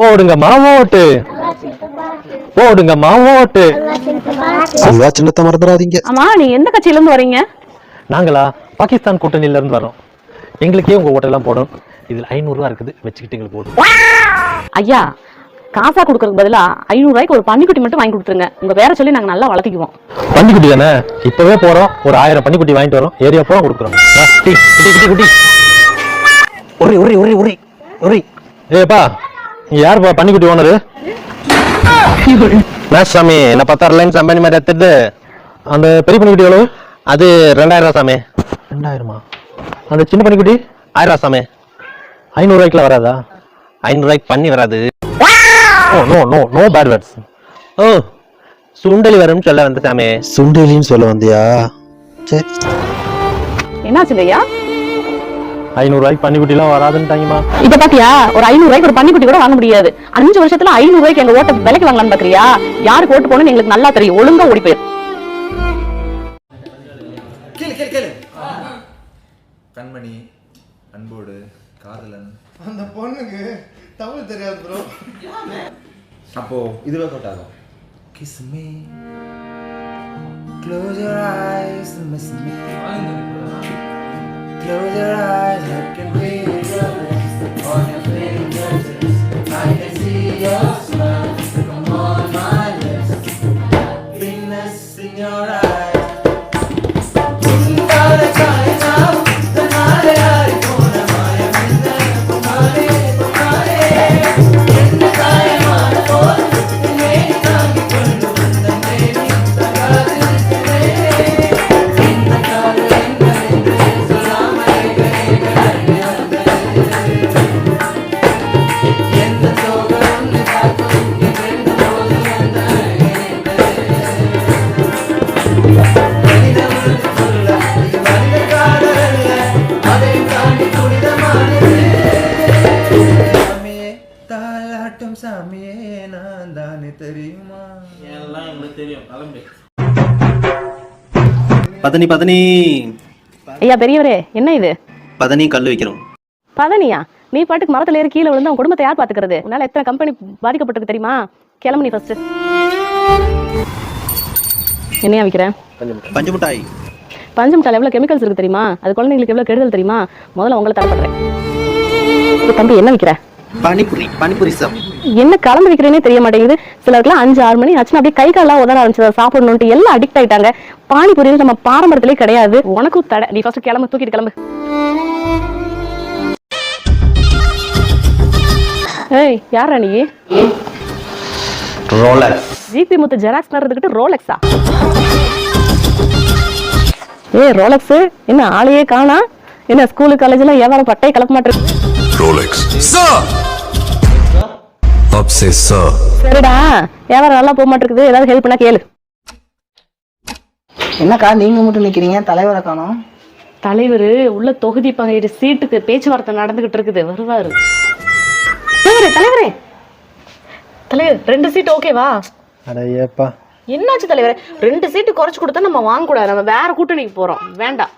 போடுங்கம்மா ஓட்டு. போடுங்கம்மா ஓட்டு. செல்வா சின்னத்தை மறந்துடாதீங்க. ஆமா நீங்க எந்த கட்சியில இருந்து வரீங்க? நாங்களா பாகிஸ்தான் கூட்டணியில இருந்து வரோம். எங்களுக்கே உங்க ஓட்டெல்லாம் போடும் இதுல ஐநூறு ரூபா இருக்குது வச்சுக்கிட்டு எங்களுக்கு போடும் ஐயா காசா கொடுக்கறதுக்கு பதிலா ஐநூறு ரூபாய்க்கு ஒரு பன்னிக்குட்டி மட்டும் வாங்கி கொடுத்துருங்க. உங்க பேரை சொல்லி நாங்க நல்லா வளர்த்திக்குவோம். பன்னிக்குட்டி தானே? இப்பவே போறோம். ஒரு ஆயிரம் பன்னிக்குட்டி வாங்கிட்டு வரோம். ஏரியா பூரா கொடுக்குறோம். குட்டி குட்டி குட்டி உரி உரி உரி உரி உரி ஏப்பா யாருப்பா பன்னிக்குட்டி ஓனரு? என்ன சாமி என்ன பத்தாறு லைன் சம்பானி மாதிரி எடுத்துட்டு அந்த பெரிய பன்னிக்குட்டி எவ்வளவு? அது ரெண்டாயிரம் சாமி. ரெண்டாயிரமா? அந்த சின்ன பன்னிக்குட்டி? ஆயிரம் சாமி. ஐநூறுரூவாய்க்குலாம் வராதா? ஐநூறுரூவாய்க்கு பண்ணி வராது. ஓ no no no bad words oh சுண்டலி வரும்னு சொல்ல வந்த சாமி. சுண்டலின்னு சொல்ல வந்தியா? சரி என்னாச்சுங்க ஐயா ஐநூறுரூவாய்க்கு பன்னிக்குட்டிலாம் வராதுன்ட்டாங்கம்மா. இப்ப பாத்தியா? ஒரு ஐநூறு ரூபாய்க்கு ஒரு பன்னிக்குட்டி கூட வாங்க முடியாது. அஞ்சு வருஷத்துல ஐநூறு ரூபாய்க்கு எங்க ஓட்ட விலைக்கு வாங்கலாம்னு பாக்குறியா? யாருக்கு ஓட்டு போகணும்னு எங்களுக்கு நல்லா தெரியும். ஒழுங்கா ஓடி போயிரு. கேளு கேளு கேளு. கண்மணி அன்போடு காதலன். அந்த பொண்ணுக்கு தமிழ் தெரியாது ப்ரோ அப்போ இதுவே கொட்டாகும் kiss me close your eyes miss me close your eyes I can read நான் தானே தெரியுமா? எல்லாம் எங்களுக்கு தெரியும். கிளம்பு. பதனி பதனி. ஐயா பெரியவரே என்ன இது? பதனி கல் வைக்கிறோம். பதனியா? நீ பாட்டுக்கு மரத்துல ஏறி கீழே விழுந்து குடும்பத்தை யார் பாத்துக்கிறது? உன்னால எத்தனை கம்பெனி பாதிக்கப்பட்டிருக்கு தெரியுமா? கிளம்பு நீ ஃபர்ஸ்ட் என்னையா விக்கிறேன் பஞ்சு மிட்டாய். பஞ்சு மிட்டால் எவ்வளவு கெமிக்கல்ஸ் இருக்கு தெரியுமா? அது குழந்தைங்களுக்கு எவ்வளவு கெடுதல் தெரியுமா? முதல்ல உங்களை தரப்படுறேன் இப்ப தம்பி என்ன விக்கிற? பானிபுரி பானிபுரி சாப் என்ன கலந்து வைக்கிறேனே தெரிய மாட்டேங்குது. சிலருக்குலாம் அஞ்சு ஆறு மணி ஆச்சுன்னா அப்படியே கை காலெல்லாம் உதற ஆரம்பிச்சதை. சாப்பிடணும்ட்டு எல்லாம் அடிக்ட் ஆயிட்டாங்க. பானிபூரி நம்ம பாரம்பரியத்திலே கிடையாது. உனக்கும் தடை. நீ ஃபர்ஸ்ட் கிளம்பு தூக்கிட்டு கிளம்பு. ஏய் யாரா நீ? ரோலக்ஸ் ஜிபி முத்து ஜெராக்ஸ் நடந்துக்கிட்டு ரோலெக்ஸா? ஏய் ரோலெக்ஸ் என்ன ஆளையே காணா? என்ன ஸ்கூலு காலேஜ்ல வியாபாரம் பட்டையை கலப்ப say sir. சரிடா வியாபாரம் நல்லா போக மாட்டேங்குது? ஏதாவது ஹெல்ப் பண்ணா கேளு. என்னக்கா நீங்க மட்டும் நிக்கிறீங்க? தலைவரை காணோம். தலைவர் உள்ள தொகுதி பங்கீடு சீட்டுக்கு பேச்சுவார்த்தை நடந்துகிட்டு இருக்குது. வருவாரு. தலைவரே தலைவரே. தலைவர் ரெண்டு சீட் ஓகேவா அட ஏப்பா. என்னாச்சு தலைவரே? ரெண்டு சீட்டு குறைச்சு கொடுத்தா நம்ம வாங்க கூடாது நம்ம வேற கூட்டணிக்கு போறோம். வேண்டாம்.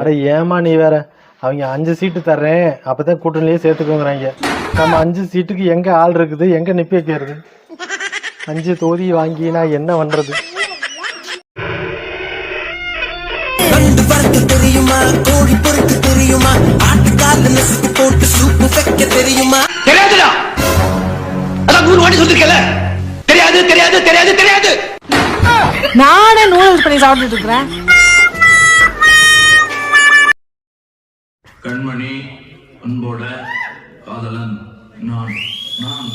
அட ஏமா நீ வேற? அவங்க அஞ்சு சீட்டு தர்றேன். அப்பதான் கூட்டணிலேயே சேர்த்துக்கோங்கிறாங்க. நம்ம அஞ்சு சீட்டுக்கு எங்க ஆள் இருக்குது? எங்க நிப்பி வைக்கிறது? அஞ்சு தொகுதி வாங்கி நான் என்ன பண்றது? தெரியுமா? கோழி பொறுக்க தெரியுமா? ஆட்டுக்கால நெசுக்கு போட்டு சூப்பு வைக்க தெரியுமா? தெரியாதுடா. அதான் நூறு வாட்டி சொல்லிருக்கல தெரியாது தெரியாது தெரியாது தெரியாது. நானே நூடுல்ஸ் பண்ணி சாப்பிட்டுட்டு இருக்கிறேன். கண்மணி அன்போட காதலன் நான் நான்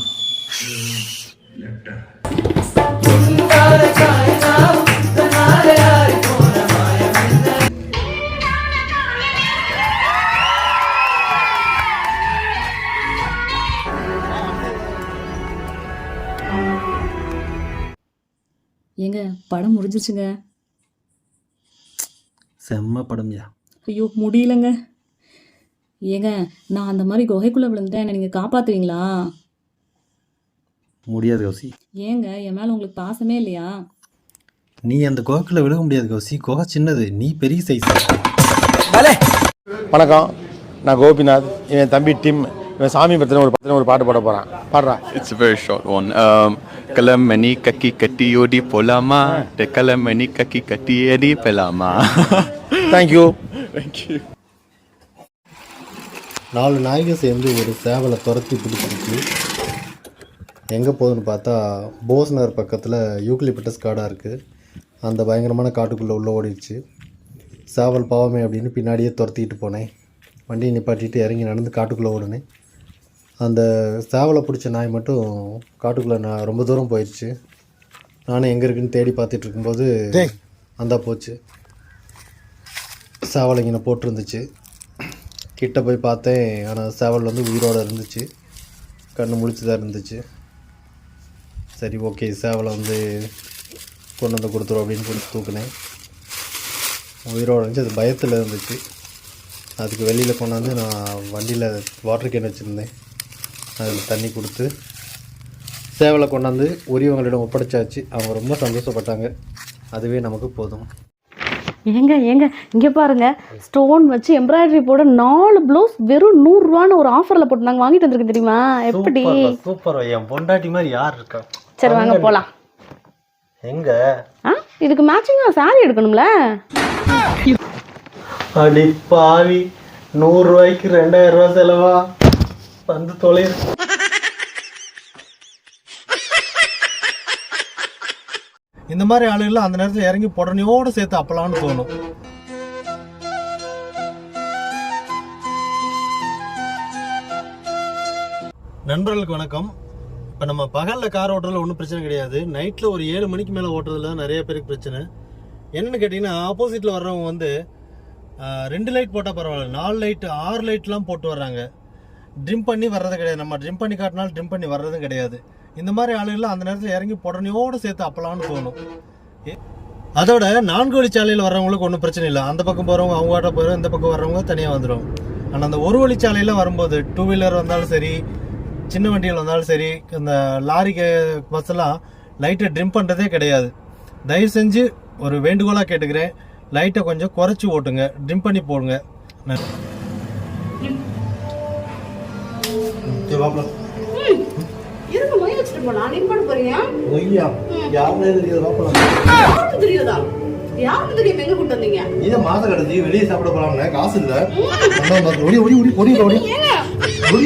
லெட்டர் ஏங்க படம் முடிஞ்சிருச்சுங்க. செம்ம படம்யா. ஐயோ முடியலங்க. ஏங்க நான் அந்த மாதிரி குகைக்குள்ளே விழுந்துட்டேன். என்னை நீங்கள் காப்பாற்றுவீங்களா முடியாது கௌசி. ஏங்க என் மேலே உங்களுக்கு பாசமே இல்லையா? நீ அந்த குகைக்குள்ள விழுக முடியாது கௌசி. குகை சின்னது. நீ பெரிய சைஸ் வணக்கம். நான் கோபிநாத். என் தம்பி டிம். இவன் சாமி பத்தின ஒரு பத்தின ஒரு பாட்டு பாட போறான். பாடுறா. It's a very short one. Um, kalau mani kaki kati yodi polama, de kalau mani kaki kati edi pelama. Thank you Thank you. நாலு நாய்கள் சேர்ந்து ஒரு சேவலை துரத்தி பிடிச்சிருக்கு. எங்கே போகுதுன்னு பார்த்தா போஸ்னர் பக்கத்தில் யூக்லிபிட்டஸ் காடாக இருக்குது அந்த பயங்கரமான காட்டுக்குள்ளே உள்ளே ஓடிடுச்சு. சேவல் பாவமே அப்படின்னு பின்னாடியே துரத்திட்டு போனேன். வண்டியை நிப்பாட்டிட்டு இறங்கி நடந்து காட்டுக்குள்ளே ஓடுனேன். அந்த சேவலை பிடிச்ச நாய் மட்டும் காட்டுக்குள்ளே நான் ரொம்ப தூரம் போயிடுச்சு நானும் எங்கே இருக்குன்னு தேடி பார்த்துட்டு இருக்கும்போது அந்த போச்சு. சேவல் இங்கே போட்டிருந்துச்சு. கிட்ட போய் பார்த்தேன். ஆனால் சேவல் வந்து உயிரோடு இருந்துச்சு. கண்ணு முடிச்சு தான் இருந்துச்சு. சரி ஓகே. சேவலை வந்து கொண்டு வந்து கொடுத்துரும் அப்படின்னு கொடுத்து தூக்குனேன். உயிரோடு இருந்துச்சு. அது பயத்தில் இருந்துச்சு. அதுக்கு வெளியில் கொண்டாந்து நான் வண்டியில் வாட்டர் கேன் வச்சுருந்தேன். அதில் தண்ணி கொடுத்து சேவலை கொண்டாந்து உரியவங்களிடம் ஒப்படைச்சாச்சு. அவங்க ரொம்ப சந்தோஷப்பட்டாங்க. அதுவே நமக்கு போதும். ஏங்க ஏங்க இங்க பாருங்க. ஸ்டோன் வச்சு எம்ப்ராய்டரி போட நாலு ப்ளவுஸ் வெறும் நூறுரூவான்னு ஒரு ஆஃபர்ல போட்டு நாங்க வாங்கிட்டு வந்திருக்கோம் தெரியுமா? எப்படி? சூப்பர் என் பொண்டாட்டி மாதிரி யார் இருக்கா? சரி வாங்க போலாம். எங்க? ஆ? இதுக்கு மேட்சிங்கா saree எடுக்கணும்ல? அடி பாவி. நூறு ரூபாய்க்கு ரெண்டாயிரம் ரூபாய் செலவா? வந்து தொலை இந்த மாதிரி ஆளுகள்லாம் அந்த நேரத்தில் இறங்கி புடனையோடு சேர்த்து அப்பலான்னு தோணும். நண்பர்களுக்கு வணக்கம். இப்போ நம்ம பகலில் கார் ஓட்டுறதுல ஒன்றும் பிரச்சனை கிடையாது. நைட்டில் ஒரு ஏழு மணிக்கு மேலே ஓட்டுறதுல தான் நிறைய பேருக்கு பிரச்சனை. என்னென்னு கேட்டிங்கன்னா ஆப்போசிட்டில் வர்றவங்க வந்து ரெண்டு லைட் போட்டால் பரவாயில்ல. நாலு லைட் ஆறு லைட்லாம் போட்டு வர்றாங்க. ட்ரிம் பண்ணி வர்றது கிடையாது. நம்ம ட்ரிம் பண்ணி காட்டினாலும் ட்ரிம் பண்ணி வர்றதும் கிடையாது. இந்த மாதிரி ஆளுகள்லாம் அந்த நேரத்தில் இறங்கி புடனையோடு சேர்த்து அப்பலான்னு தோணும். ஏ- அதோட நான்கு வழிச்சாலையில் வர்றவங்களுக்கு ஒன்றும் பிரச்சனை இல்லை. அந்த பக்கம் போகிறவங்க அவங்க வாட்ட போயிடும் இந்த பக்கம் வர்றவங்க தனியாக வந்துடும் ஆனால் அந்த ஒரு வழிச்சாலையில் வரும்போது டூ வீலர் வந்தாலும் சரி சின்ன வண்டிகள் வந்தாலும் சரி இந்த லாரிக்கு பஸ்ஸெல்லாம் லைட்டை ட்ரிம் பண்ணுறதே கிடையாது. தயவு செஞ்சு ஒரு வேண்டுகோளாக கேட்டுக்கிறேன். லைட்டை கொஞ்சம் குறைச்சி ஓட்டுங்க. ட்ரிம் பண்ணி போடுங்க. நன்றி. இருக்கு மொய் வச்சுட்டு போலாம் நீங்க பண்ண போறீங்க ஒய்யா யாருமே தெரியாது வாப்பலாம் யாருக்கு தெரியாதா? யாருக்கு தெரியும் எங்க கூட்டு வந்தீங்க? நீ மாசம் கடைசி வெளியே சாப்பிட போலாம்னு. காசு இல்ல. ஓடி ஓடி ஓடி ஓடி ஓடி ஓடி ஓடி